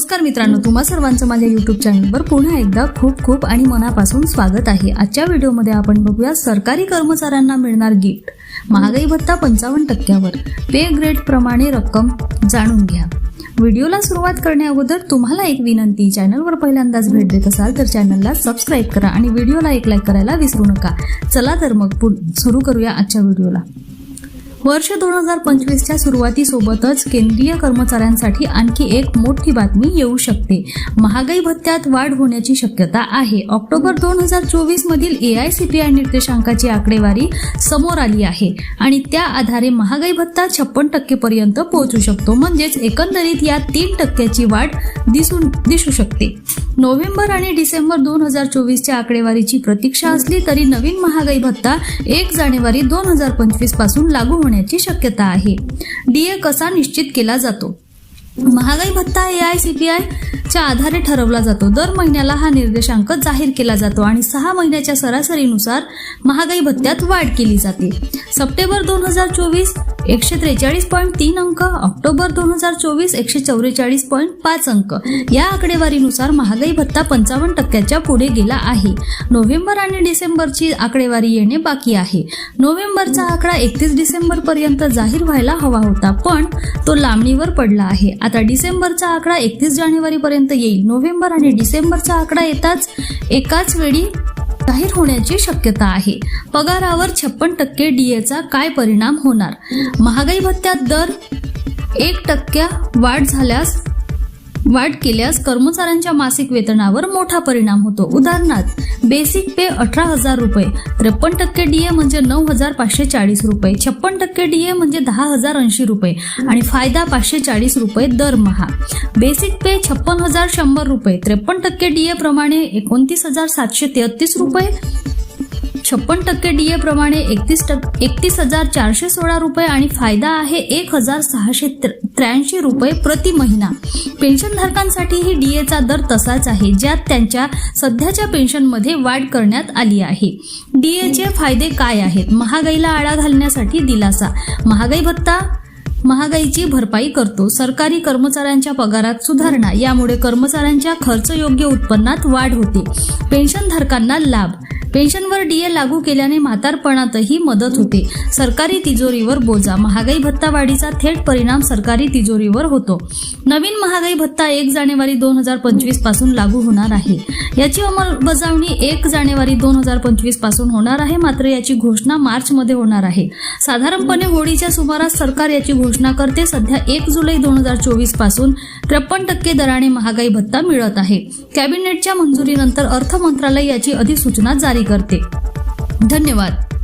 नमस्कार मित्रांनो तुम्हा सर्वांचं माझ्या युट्यूब चॅनलवर पुन्हा एकदा खूप खूप आणि मनापासून स्वागत आहे. आजच्या व्हिडिओमध्ये आपण बघूया सरकारी कर्मचाऱ्यांना मिळणार गिफ्ट महागाई भत्ता पंचावन्न टक्क्यावर. पे ग्रेड प्रमाणे रक्कम जाणून घ्या. व्हिडिओला सुरुवात करण्याअगोदर तुम्हाला एक विनंती चॅनलवर पहिल्यांदाच भेट देत असाल तर चॅनलला सबस्क्राईब करा आणि व्हिडिओला एक लाईक करायला विसरू नका. चला तर मग पुढ सुरू करूया आजच्या व्हिडिओला. वर्ष दोन हजार पंचवीसच्या सुरुवातीसोबतच केंद्रीय कर्मचाऱ्यांसाठी आणखी एक मोठी बातमी येऊ शकते. महागाई भत्त्यात वाढ होण्याची शक्यता आहे. ऑक्टोबर दोन हजार चोवीस मधील A I C P I निर्देशांकाची आकडेवारी समोर आली आहे आणि त्या आधारे महागाई भत्ता छप्पन टक्केपर्यंत पोहोचू शकतो. म्हणजेच एकंदरीत या तीन टक्क्याची वाढ दिसून दिसू शकते. नोव्हेंबर आणि डिसेंबर दोन हजार चोवीसच्या आकडेवारीची प्रतीक्षा असली तरी नवीन महागाई भत्ता एक जानेवारी दोन हजार पंचवीसपासून लागू होण्याची शक्यता आहे. डीए कसा निश्चित केला जातो? महागाई भत्ता ए आय सी पी च्या आधारे ठरवला जातो. दर महिन्याला हा निर्देशांक जाहीर केला जातो आणि सहा महिन्याच्या सरासरीनुसार महागाई भत्त्यात वाढ केली जाते. सप्टेंबर दोन हजार चोवीस एकशे त्रेचाळीस पॉईंट तीन अंक. ऑक्टोबर दोन हजार चोवीस एकशे चौवेचाळीस पॉईंट पाच अंक. या आकडेवारीनुसार महागाई भत्ता पंचावन्न टक्क्याच्या पुढे गेला आहे. नोव्हेंबर आणि डिसेंबरची आकडेवारी येणे बाकी आहे. नोव्हेंबरचा आकडा एकतीस डिसेंबर पर्यंत जाहीर व्हायला हवा होता पण तो लांबणीवर पडला आहे. आता डिसेंबरचा आकडा एकतीस जानेवारी पर्यंत येईल. नोव्हेंबर आणि डिसेंबरचा आकडा येताच एकाच वेळी जाहीर होण्याची शक्यता आहे. पगारावर छप्पन टक्के डीएचा काय परिणाम होणार? महागाई भत्त्यात दर एक टक्क्या वाढ झाल्यास वाढ केल्यास कर्मचाऱ्यांच्या मासिक वेतनावर मोठा परिणाम होतो. उदाहरणार्थ बेसिक पे अठरा हजार रुपये त्रेपन्न टक्के डीए म्हणजे नऊ हजार पाचशे चाळीस रुपये छप्पन टक्के डीए म्हणजे दहा हजार ऐंशी रुपये आणि फायदा पाचशे चाळीस रुपये दरमहा. बेसिक पे छप्पन हजार शंभर रुपये त्रेपन्न टक्के डीए प्रमाणे एकोणतीस हजार सातशे तेहतीस रुपये छप्पन टक्के डीए प्रमाणे एकतीस टक्के एकतीस हजार चारशे सोळा रुपये आणि फायदा आहे एक हजार सहाशे त्र्याऐंशी रुपये प्रति महिना. पेन्शनधारकांसाठीही डीएचा दर तसाच आहे ज्यात त्यांच्या सध्याच्या पेन्शनमध्ये वाढ करण्यात आली आहे. डीएचे फायदे काय आहेत? महागाईला आळा घालण्यासाठी दिलासा. महागाई भत्ता महागाईची भरपाई करतो. सरकारी कर्मचाऱ्यांच्या पगारात सुधारणा यामुळे कर्मचाऱ्यांच्या खर्चयोग्य उत्पन्नात वाढ होते. पेन्शनधारकांना लाभ. पेन्शनवर डीए लागू केल्याने म्हातारपणातही मदत होते. सरकारी तिजोरीवर बोजा. महागाई भत्ता वाढीचा थेट परिणाम सरकारी तिजोरीवर होतो. नवीन महागाई भत्ता एक जानेवारी दोन हजार पंचवीसपासून लागू होणार आहे. याची अंमलबजावणी एक जानेवारी दोन हजार पंचवीसपासून होणार आहे. मात्र याची घोषणा मार्च मध्ये होणार आहे. साधारणपणे होळीच्या सुमारास सरकार याची घोषणा करते. सध्या एक जुलै दोन हजार चोवीसपासून त्रेपन्न टक्के दराने महागाई भत्ता मिळत आहे. कॅबिनेटच्या मंजुरीनंतर अर्थ मंत्रालय याची अधिसूचना जारी जारी करते. धन्यवाद.